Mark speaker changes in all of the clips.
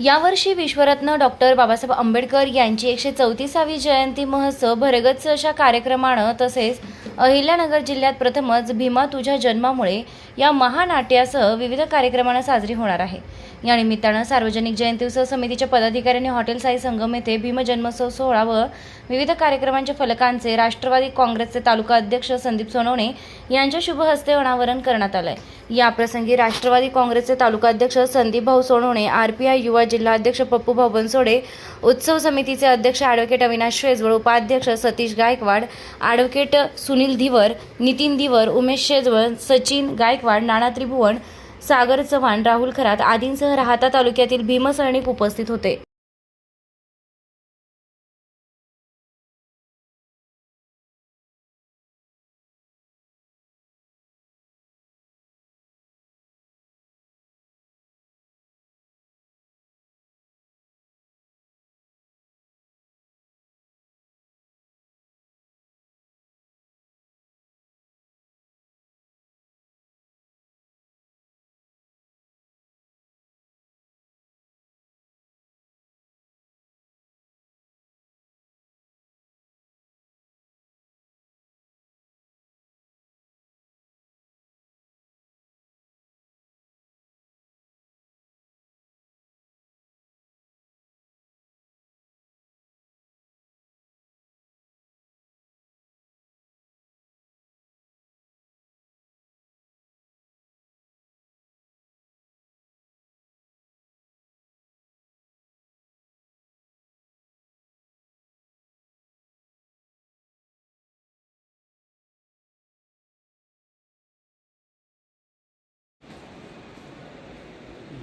Speaker 1: यावर्षी विश्वरत्न डॉक्टर बाबासाहेब आंबेडकर यांची एकशे चौतीसावी जयंती महोत्सव भरगच्च अशा कार्यक्रमानं तसेच अहिल्यानगर जिल्ह्यात प्रथमच भीमा तुझ्या जन्मामुळे या महानाट्यासह विविध कार्यक्रमांना साजरी होणार आहे. या निमित्तानं सार्वजनिक जयंती उत्सव समितीच्या पदाधिकाऱ्यांनी हॉटेल साई संगम येथे भीम जन्मोत्सव सोहळा व विविध कार्यक्रमांच्या फलकांचे राष्ट्रवादी काँग्रेसचे तालुका अध्यक्ष संदीप सोनवणे यांच्या शुभहस्ते अनावरण करण्यात आलं आहे याप्रसंगी राष्ट्रवादी काँग्रेसचे तालुका अध्यक्ष संदीप भाऊ सोनवणे आरपीआय युवा जिल्हा अध्यक्ष पप्पू भाऊ बनसोडे उत्सव समितीचे अध्यक्ष ॲडव्होकेट अविनाश शेजवळ उपाध्यक्ष सतीश गायकवाड ॲडव्होकेट सुनील धिवर नितीन धिवर उमेश शेजवळ सचिन गायकवाड नाना त्रिभुवन सागर चव्हाण राहुल खरात आदींसह राहता तालुक्यातील भीमसैनिक उपस्थित होते.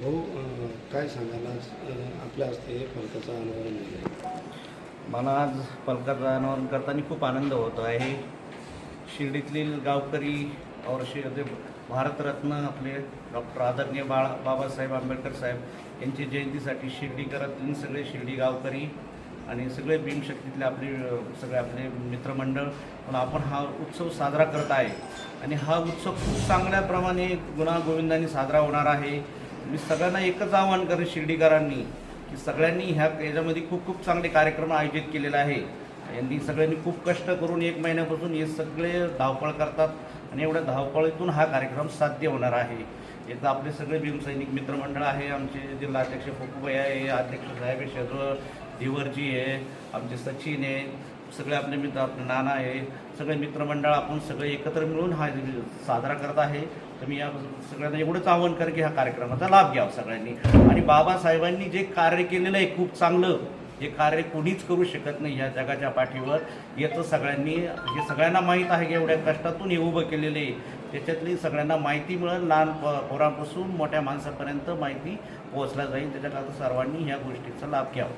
Speaker 2: भाऊ काय सांगायला आपल्या हस्ते फलकाचं अनावरण झालं
Speaker 3: मला आज फलकाचं अनावरण करताना खूप आनंद होतो आहे. शिर्डीतील गावकरी और शि ते भारतरत्न आपले डॉक्टर आदरणीय बाळा बाबासाहेब आंबेडकर साहेब यांची जयंतीसाठी शिर्डीकरातील सगळे शिर्डी गावकरी आणि सगळे भीमशक्तीतले आपले सगळे आपले मित्रमंडळ पण आपण हा उत्सव साजरा करत आहे. आणि हा उत्सव खूप चांगल्याप्रमाणे गुणागोविंदाने साजरा होणार आहे. मी सगळ्यांना एकच आवाहन करेन शिर्डीकरांनी की सगळ्यांनी ह्या याच्यामध्ये खूप खूप चांगले कार्यक्रम आयोजित केलेले आहे. यांनी सगळ्यांनी खूप कष्ट करून एक महिन्यापासून हे सगळे धावपळ करतात आणि एवढ्या धावपळीतून हा कार्यक्रम साध्य होणार आहे. एकदा आपले सगळे भीमसैनिक मित्रमंडळ आहे आमचे जिल्हाध्यक्ष पप्पूबाई आहे अध्यक्ष साहेब शेजवळ धिवरजी आहे आमचे सचिन आहे सगळे आपले मित्र आपले नाना आहे सगळे मित्रमंडळ आपण सगळे एकत्र मिळून हा साजरा करत आहे. तर मी या सगळ्यांना एवढंच आवाहन करेन की ह्या कार्यक्रमाचा लाभ घ्यावा सगळ्यांनी. आणि बाबासाहेबांनी जे कार्य केलेलं आहे खूप चांगलं हे कार्य कोणीच करू शकत नाही ह्या जगाच्या पाठीवर. याचं सगळ्यांनी हे सगळ्यांना माहीत आहे की एवढ्या कष्टातून हे उभं केलेलं आहे. त्याच्यातली सगळ्यांना माहिती मिळेल लहान प पोरांपासून मोठ्या माणसापर्यंत माहिती पोहोचल्या जाईल. त्याच्याकरता सर्वांनी ह्या गोष्टीचा लाभ घ्यावा.